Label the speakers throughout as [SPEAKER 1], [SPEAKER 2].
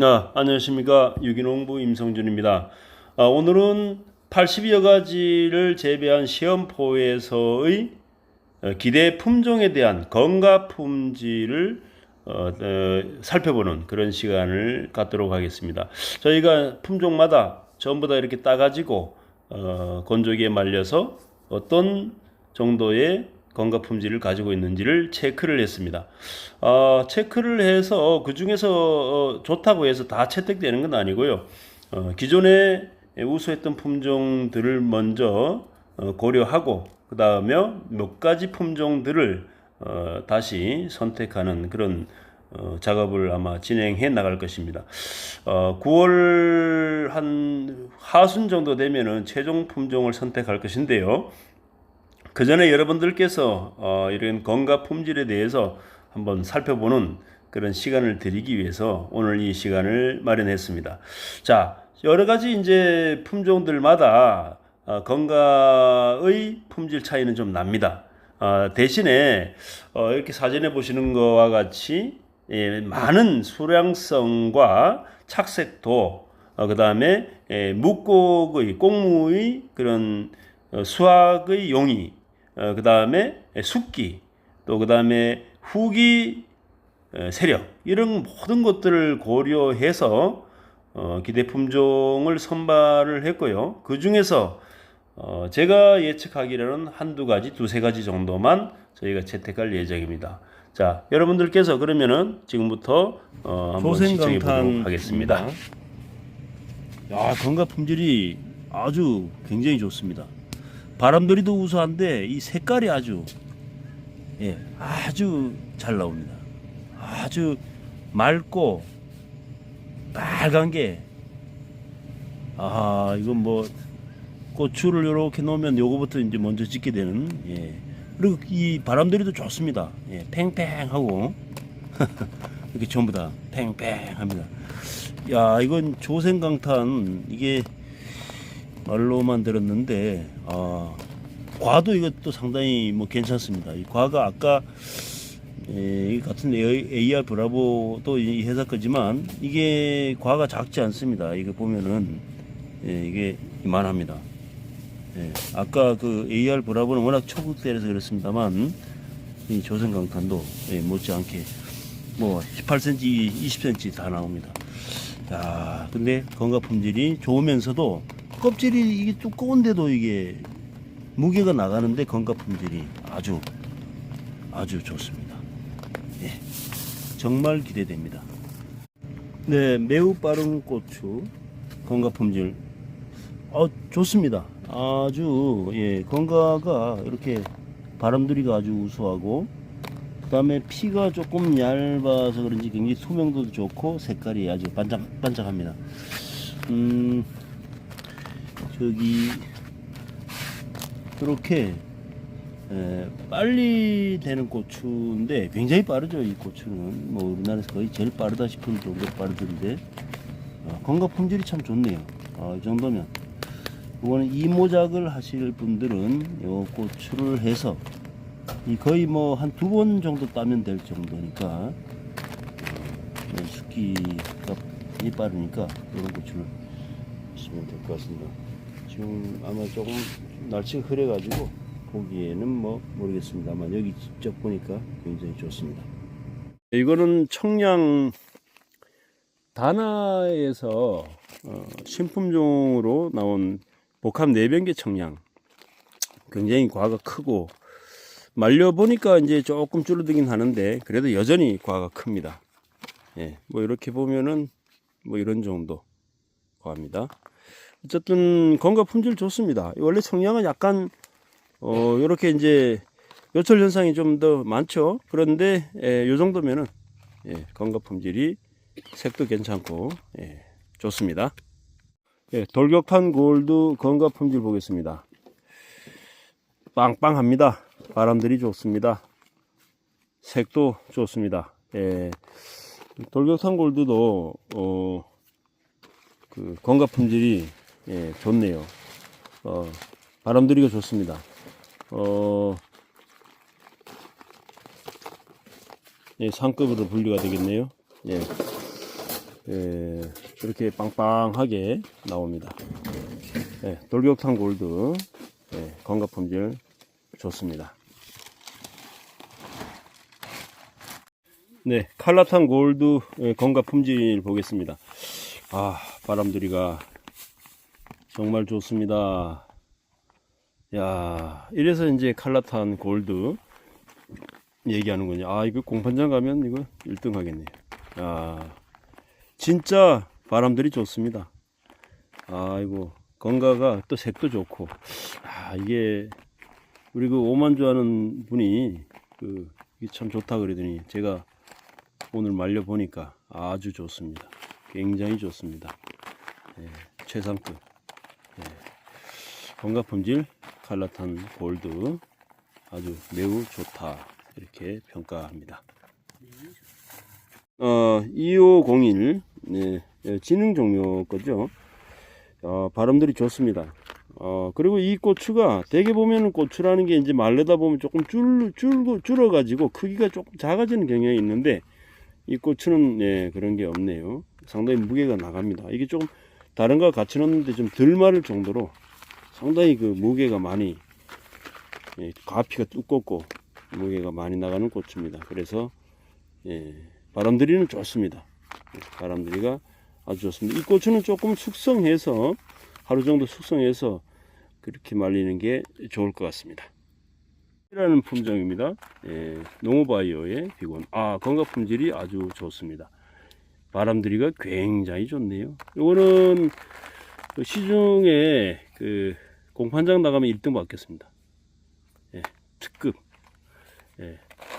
[SPEAKER 1] 아, 안녕하십니까. 유기농부 임성준입니다. 아, 오늘은 80여 가지를 재배한 시험포에서의 어, 기대 품종에 대한 건가 품질을 어, 어, 살펴보는 그런 시간을 갖도록 하겠습니다. 저희가 품종마다 전부 다 이렇게 따가지고 어, 건조기에 말려서 어떤 정도의 건강 품질을 가지고 있는지를 체크를 했습니다. 어, 체크를 해서 그 중에서 어, 좋다고 해서 다 채택되는 건 아니고요. 어, 기존에 우수했던 품종들을 먼저 어, 고려하고 그 다음에 몇 가지 품종들을 어, 다시 선택하는 그런 어, 작업을 아마 진행해 나갈 것입니다. 어, 9월 한 하순 정도 되면은 최종 품종을 선택할 것인데요. 그 전에 여러분들께서 어, 이런 건강 품질에 대해서 한번 살펴보는 그런 시간을 드리기 위해서 오늘 이 시간을 마련했습니다. 자, 여러 가지 이제 품종들마다 어, 건강의 품질 차이는 좀 납니다. 어, 대신에 어, 이렇게 사진에 보시는 것과 같이 예, 많은 수량성과 착색도 어, 그 다음에 예, 묵곡의 꽁무의 그런 어, 수학의 용이 어, 그 다음에 숙기 또 그 다음에 후기 어, 세력 이런 모든 것들을 고려해서 어, 기대 품종을 선발을 했고요. 그 중에서 어, 제가 예측하기로는 한두 가지, 두세 가지 정도만 저희가 채택할 예정입니다. 자, 여러분들께서 그러면은 지금부터 어, 한번 시청해 보도록 하겠습니다.
[SPEAKER 2] 야, 건강 품질이 아주 굉장히 좋습니다. 바람돌이도 우수한데 이 색깔이 아주 예, 아주 잘 나옵니다. 아주 맑고 빨간 게 아, 이건 뭐 고추를 이렇게 놓으면 요거부터 이제 먼저 짓게 되는 예. 그리고 이 바람돌이도 좋습니다. 예, 팽팽하고 이렇게 전부 다 팽팽합니다. 야, 이건 조생강탄 이게 말로만 들었는데 아, 과도 이것도 상당히 뭐 괜찮습니다. 이 과가 아까 에, 이 같은 AR 브라보도 이 회사 거지만 이게 과가 작지 않습니다. 이거 보면은 예, 이게 이만합니다. 예, 아까 그 AR 브라보는 워낙 초급대라서 그렇습니다만 이 조선 강탄도 예, 못지않게 뭐 18cm, 20cm 다 나옵니다. 야, 근데 건강 품질이 좋으면서도 껍질이 이게 두꺼운데도 이게 무게가 나가는데 건강 품질이 아주 아주 좋습니다. 예, 정말 기대됩니다. 네, 매우 빠른 고추 건강 품질 어 좋습니다. 아주 예 건가가 이렇게 바람들이가 아주 우수하고 그 다음에 피가 조금 얇아서 그런지 굉장히 투명도도 좋고 색깔이 아주 반짝 반짝합니다. 음 저기 그렇게 에, 빨리 되는 고추인데 굉장히 빠르죠 이 고추는 뭐 우리나라에서 거의 제일 빠르다 싶은 정도로 빠르던데 어, 건강 품질이 참 좋네요. 어, 이 정도면 이거는 이모작을 하실 분들은 요 고추를 해서 이 거의 뭐 한 두 번 정도 따면 될 정도니까 어, 네, 숙기가 이 빠르니까 이런 고추를 쓰면 될 것 같습니다. 지금 아마 조금 날씨가 흐려가지고 보기에는 뭐 모르겠습니다만 여기 직접 보니까 굉장히 좋습니다. 이거는 청량 다나에서 어, 신품종으로 나온 복합 내변계 청량 굉장히 과가 크고 말려 보니까 이제 조금 줄어들긴 하는데 그래도 여전히 과가 큽니다. 예, 뭐 이렇게 보면은 뭐 이런 정도 과입니다. 어쨌든 건강 품질 좋습니다. 원래 청량은 약간 어 이렇게 이제 요철 현상이 좀 더 많죠. 그런데 예, 요 정도면은 예, 건강 품질이 색도 괜찮고 예, 좋습니다. 예, 돌격판 골드 건강 품질 보겠습니다. 빵빵합니다. 바람들이 좋습니다. 색도 좋습니다. 예, 돌격탄 골드도 어, 그 건강 품질이 예, 좋네요. 어, 바람들이가 좋습니다. 어, 예, 상급으로 분류가 되겠네요. 예. 예, 이렇게 빵빵하게 나옵니다. 예, 돌격탄 골드 예, 건강 품질 좋습니다. 네, 칼라탄 골드 예, 건강 품질 보겠습니다. 아, 바람들이가 정말 좋습니다. 야, 이래서 이제 칼라탄 골드 얘기하는군요. 아, 이거 공판장 가면 이거 1등 하겠네요. 야, 진짜 바람들이 좋습니다. 아이고, 건가가 또 색도 좋고. 아, 이게, 우리 그 오만주 하는 분이 그, 참 좋다 그러더니 제가 오늘 말려보니까 아주 좋습니다. 굉장히 좋습니다. 예, 최상급. 예, 건강 품질 칼라탄 골드 아주 매우 좋다. 이렇게 평가합니다. 어, 2501 네, 예, 지능 종료 거죠. 어, 발음들이 좋습니다. 어, 그리고 이 고추가 대개 보면은 고추라는 게 이제 말르다 보면 조금 줄, 줄, 줄어가지고 크기가 조금 작아지는 경향이 있는데 이 고추는 예, 그런 게 없네요. 상당히 무게가 나갑니다. 이게 조금 다른 거 같이 넣는데 좀 덜 마를 정도로 상당히 그 무게가 많이 예, 가피가 두껍고 무게가 많이 나가는 고추입니다. 그래서 예, 바람들이는 좋습니다. 예, 바람들이가 아주 좋습니다. 이 고추는 조금 숙성해서 하루 정도 숙성해서 그렇게 말리는 게 좋을 것 같습니다. 이라는 품종입니다. 예, 농업바이오의 비건. 아, 건강 품질이 아주 좋습니다. 바람들이가 굉장히 좋네요. 이거는 그 시중에 그 공판장 나가면 1등 받겠습니다. 예, 특급. 예,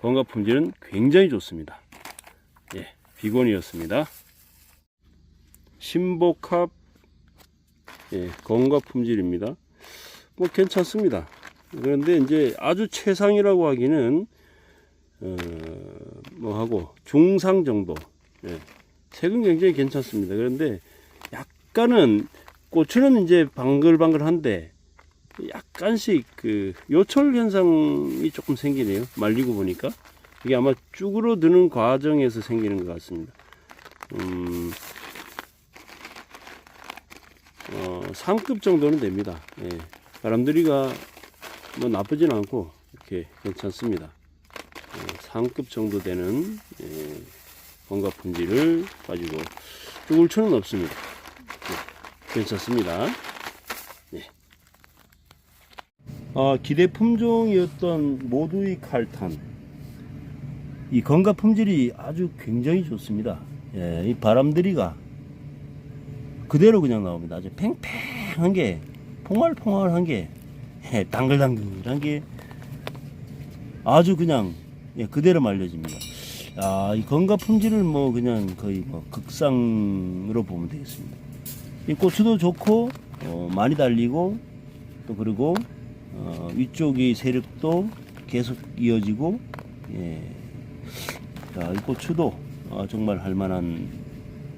[SPEAKER 2] 건강 품질은 굉장히 좋습니다. 예, 비건이었습니다. 신복합 예, 건강 품질입니다. 뭐 괜찮습니다. 그런데 이제 아주 최상이라고 하기는 어, 뭐 하고 중상 정도. 예, 색은 굉장히 괜찮습니다. 그런데 약간은 고추는 이제 방글방글한데 약간씩 그 요철 현상이 조금 생기네요. 말리고 보니까 이게 아마 쭈그러 드는 과정에서 생기는 것 같습니다. 음, 어, 3급 정도는 됩니다. 예. 바람들이가 뭐 나쁘진 않고 이렇게 괜찮습니다. 예, 3급 정도 되는 예, 건강 품질을 가지고 죽을 추는 없습니다. 예, 괜찮습니다. 예. 아, 기대 품종이었던 모두의 칼탄. 이 건강 품질이 아주 굉장히 좋습니다. 예, 이 바람들이가 그대로 그냥 나옵니다. 아주 팽팽한 게, 퐁알퐁알한 게, 예, 당글당글한 게 아주 그냥 예, 그대로 말려집니다. 아, 이 건강 품질을 뭐 그냥 거의 뭐 극상으로 보면 되겠습니다. 이 고추도 좋고 어, 많이 달리고 또 그리고 어, 위쪽의 세력도 계속 이어지고 예. 자, 이 고추도 어, 정말 할만한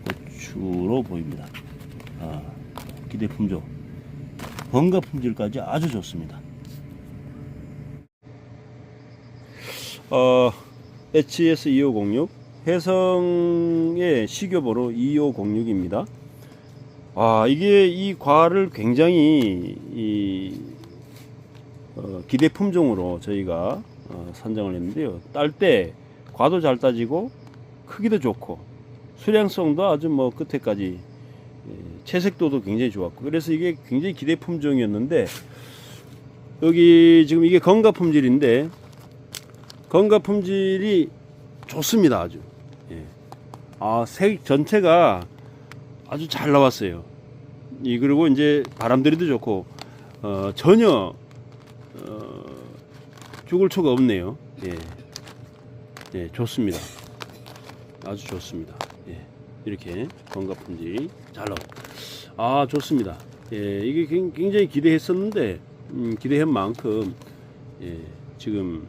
[SPEAKER 2] 고추로 보입니다. 아, 기대 품종 건강 품질까지 아주 좋습니다. 어, HS 2506 해성의 식여보로 2506입니다. 아 이게 이 과를 굉장히 이 어, 기대 품종으로 저희가 어, 선정을 했는데요. 딸 때 과도 잘 따지고 크기도 좋고 수량성도 아주 뭐 끝에까지 예, 채색도도 굉장히 좋았고 그래서 이게 굉장히 기대 품종이었는데 여기 지금 이게 건강 품질인데 건강 품질이 좋습니다 아주 예. 아색 전체가 아주 잘 나왔어요 이 그리고 이제 바람들이도 좋고 어, 전혀 어, 죽을 초가 없네요 예. 예 좋습니다 아주 좋습니다 예. 이렇게 품질이 잘 나옵니다 아 좋습니다 예, 이게 굉- 굉장히 기대했었는데 음, 기대한 만큼 예, 지금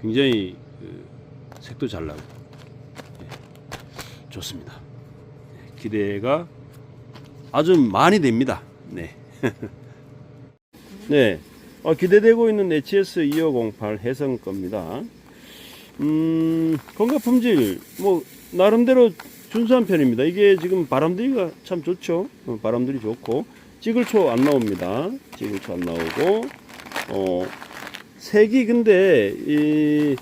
[SPEAKER 2] 굉장히 그, 색도 잘 나고 예, 좋습니다. 예, 기대가 아주 많이 됩니다. 네. 네. 어, 기대되고 있는 HS 2508 해성 겁니다. 음, 건강 품질 뭐 나름대로 준수한 편입니다. 이게 지금 바람들이가 참 좋죠. 어, 바람들이 좋고 찌글초 안 나옵니다. 찌글초 안 나오고 어 색이 근데 이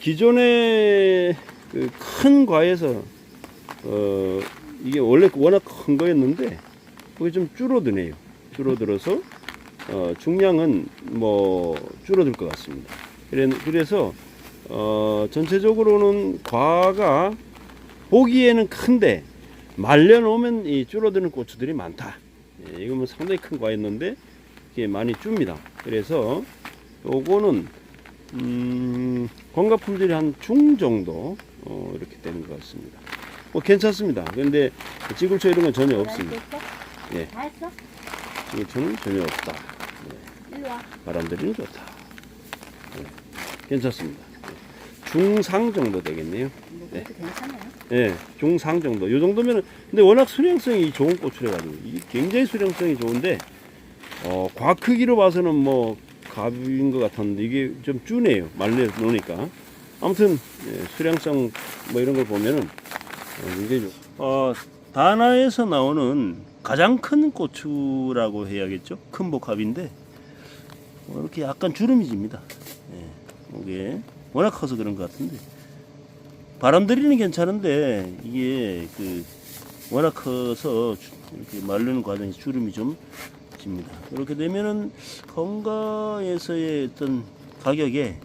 [SPEAKER 2] 기존의 그 큰 과에서 어 이게 원래 워낙 큰 거였는데 그게 좀 줄어드네요. 줄어들어서 어 중량은 뭐 줄어들 것 같습니다. 그래- 그래서 어 전체적으로는 과가 보기에는 큰데 말려놓으면 이 줄어드는 고추들이 많다. 예, 이거 뭐 상당히 큰 과였는데 이게 많이 줍니다. 그래서 요거는 음, 건강 품질이 한 중 정도 어, 이렇게 되는 것 같습니다. 뭐 괜찮습니다. 근데 찌글초 이런 건 전혀 없습니다. 예.
[SPEAKER 1] 다 했어?
[SPEAKER 2] 찌글초는 전혀 없다. 바람들이는 좋다. 예, 괜찮습니다. 예. 중상 정도 되겠네요.
[SPEAKER 1] 뭐 그래도 괜찮아요.
[SPEAKER 2] 예, 중상 정도. 요 정도면은 근데 워낙 수량성이 좋은 고추래 가지고 이게 굉장히 수량성이 좋은데 어, 과 크기로 봐서는 뭐 갑인 것 같았는데 이게 좀 주네요. 말려 놓으니까. 아무튼 예, 수량성 뭐 이런 걸 보면은 어, 굉장히 좋.
[SPEAKER 3] 어, 다나에서 나오는 가장 큰 고추라고 해야겠죠. 큰 복합인데 어, 이렇게 약간 주름이 집니다. 예, 이게 워낙 커서 그런 것 같은데 바람 들이는 괜찮은데 이게 그 워낙 커서 주- 이렇게 마르는 과정에서 주름이 좀 집니다. 이렇게 되면은 건가에서의 어떤 가격에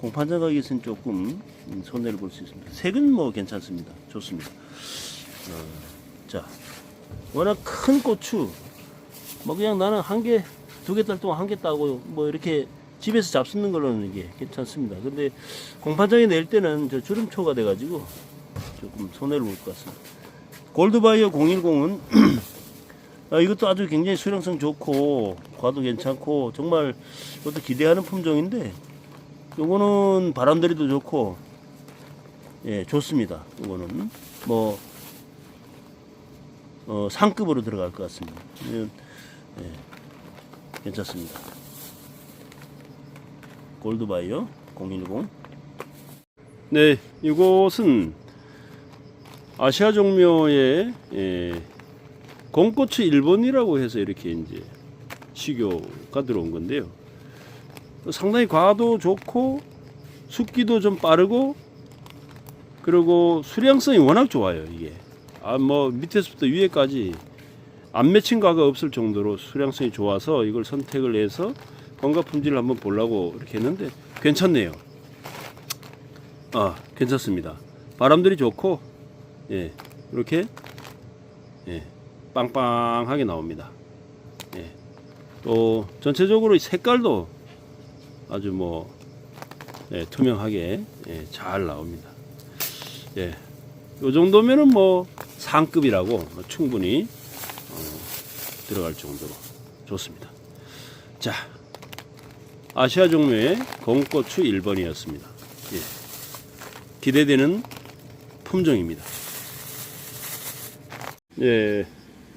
[SPEAKER 3] 공판장 가격에서는 조금 음, 손해를 볼 수 있습니다. 색은 뭐 괜찮습니다. 좋습니다. 어, 자, 워낙 큰 고추, 뭐 그냥 나는 한 개, 두 개 딸 동안 한 개 따고 뭐 이렇게 집에서 잡수는 걸로는 이게 괜찮습니다. 근데 공판장에 낼 때는 저 주름초가 돼가지고 조금 손해를 볼 것 같습니다. 골드바이어 010은 아, 이것도 아주 굉장히 수량성 좋고 과도 괜찮고 정말 이것도 기대하는 품종인데 요거는 바람들이도 좋고 예 좋습니다. 요거는 뭐 어, 상급으로 들어갈 것 같습니다. 예, 예, 괜찮습니다. 골드바이어 010
[SPEAKER 2] 네, 이곳은 아시아 종묘의 예, 공고추 일본이라고 해서 이렇게 이제 식교가 들어온 건데요. 상당히 과도 좋고 숙기도 좀 빠르고 그리고 수량성이 워낙 좋아요 이게. 아 뭐 밑에서부터 위에까지 안 맺힌 과가 없을 정도로 수량성이 좋아서 이걸 선택을 해서 건강 품질을 한번 보려고 이렇게 했는데 괜찮네요. 아, 괜찮습니다. 바람들이 좋고, 예, 이렇게, 예, 빵빵하게 나옵니다. 예, 또, 전체적으로 이 색깔도 아주 뭐, 예, 투명하게, 예, 잘 나옵니다. 예, 요 정도면은 뭐, 상급이라고 충분히, 어, 들어갈 정도로 좋습니다. 자, 아시아 종류의 검고추 1번이었습니다. 예. 기대되는 품종입니다. 예,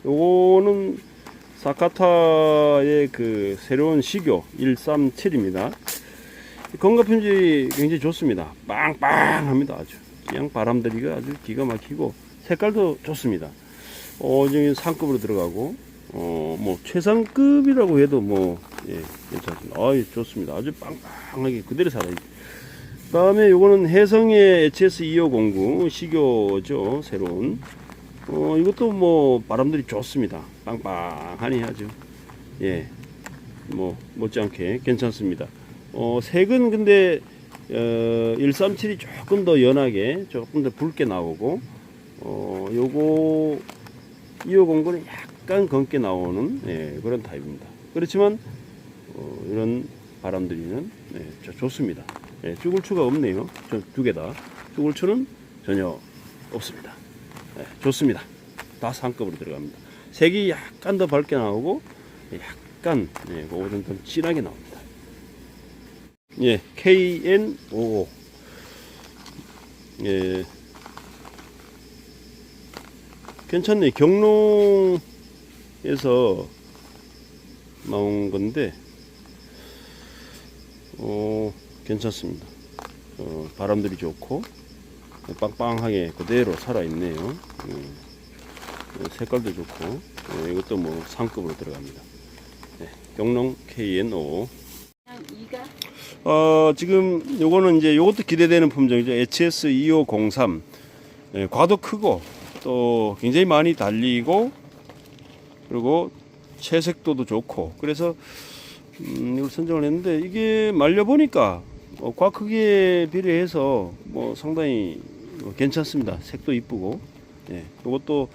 [SPEAKER 2] 요거는 사카타의 그 새로운 시교 137입니다. 건강 품질이 굉장히 좋습니다. 빵빵합니다. 아주 그냥 바람들이가 아주 기가 막히고 색깔도 좋습니다. 어, 지금 상급으로 들어가고 어, 뭐 최상급이라고 해도 뭐 예, 괜찮습니다. 아, 좋습니다. 아주 빵빵하게 그대로 살아요. 다음에 요거는 해성의 HS2509 시교죠 새로운 어 이것도 뭐 바람들이 좋습니다 빵빵하니 하죠 예 뭐 못지않게 괜찮습니다 어 색은 근데 어 137이 조금 더 연하게 조금 더 붉게 나오고 어 요거 2509는 약간 검게 나오는 예, 그런 타입입니다 그렇지만 어, 이런 바람들이는 네, 저- 좋습니다. 예, 쭈글추가 없네요. 두 개 다. 쭈글추는 전혀 없습니다. 예, 좋습니다. 다 상급으로 들어갑니다. 색이 약간 더 밝게 나오고 약간 예, 그거는 좀 진하게 나옵니다. 예, KN55 예, 괜찮네. 경농 에서 나온 건데 어, 괜찮습니다. 어, 바람들이 좋고 빵빵하게 그대로 살아있네요. 예. 예, 색깔도 좋고 예, 이것도 뭐 상급으로 들어갑니다. 네, 경농 KNO 어, 지금 요거는 이제 요것도 기대되는 품종이죠. HS 2503. 예, 과도 크고 또 굉장히 많이 달리고 그리고 채색도도 좋고 그래서 음, 이걸 선정을 했는데 이게 말려 보니까 어, 과 크기에 비례해서 뭐 상당히 뭐 괜찮습니다. 색도 이쁘고 예, 요것도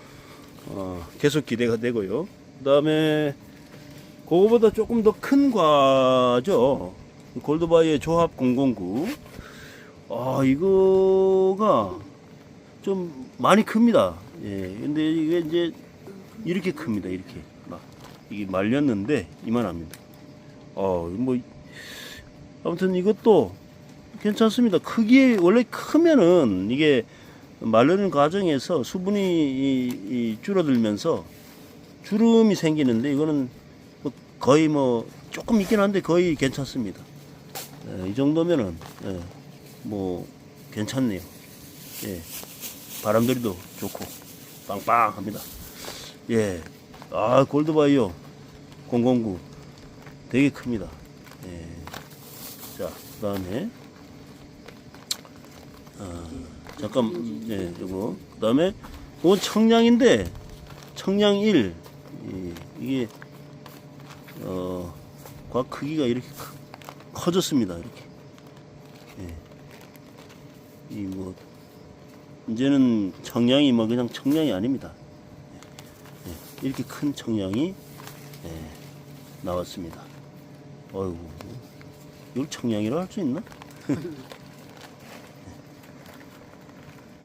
[SPEAKER 2] 어, 계속 기대가 되고요. 그 다음에 그거보다 조금 더 큰 과죠. 골드바이의 조합 009. 아, 이거가 좀 많이 큽니다. 예. 근데 이게 이제 이렇게 큽니다. 이렇게. 막. 이게 말렸는데 이만합니다. 어, 뭐 아무튼 이것도 괜찮습니다. 크기에 원래 크면은 이게 마르는 과정에서 수분이 이- 이 줄어들면서 주름이 생기는데 이거는 뭐 거의 뭐 조금 있긴 한데 거의 괜찮습니다. 예, 이 정도면은 예, 뭐 괜찮네요. 예, 바람들이도 좋고 빵빵합니다. 예, 아 골드바이오 009 되게 큽니다. 예, 자 그 다음에 아, 잠깐 예, 이거 그 다음에 이건 청량인데 청량 1 예, 이게 어, 과 크기가 이렇게 크- 커졌습니다. 이렇게. 예. 이 뭐 이제는 청량이 뭐 그냥 청량이 아닙니다. 이렇게 큰 청량이 예, 나왔습니다. 어이구, 이걸 청량이라 할 수 있나?